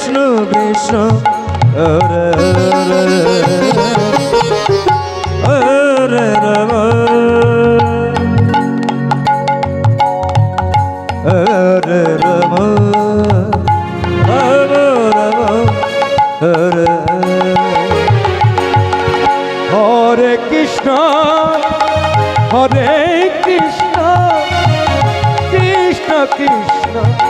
Krishna Krishna Ram Hare Ram Ram Ram Hare Hare Krishna Hare Krishna Krishna Krishna.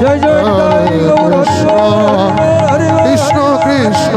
Joy Joy Krishna Krishna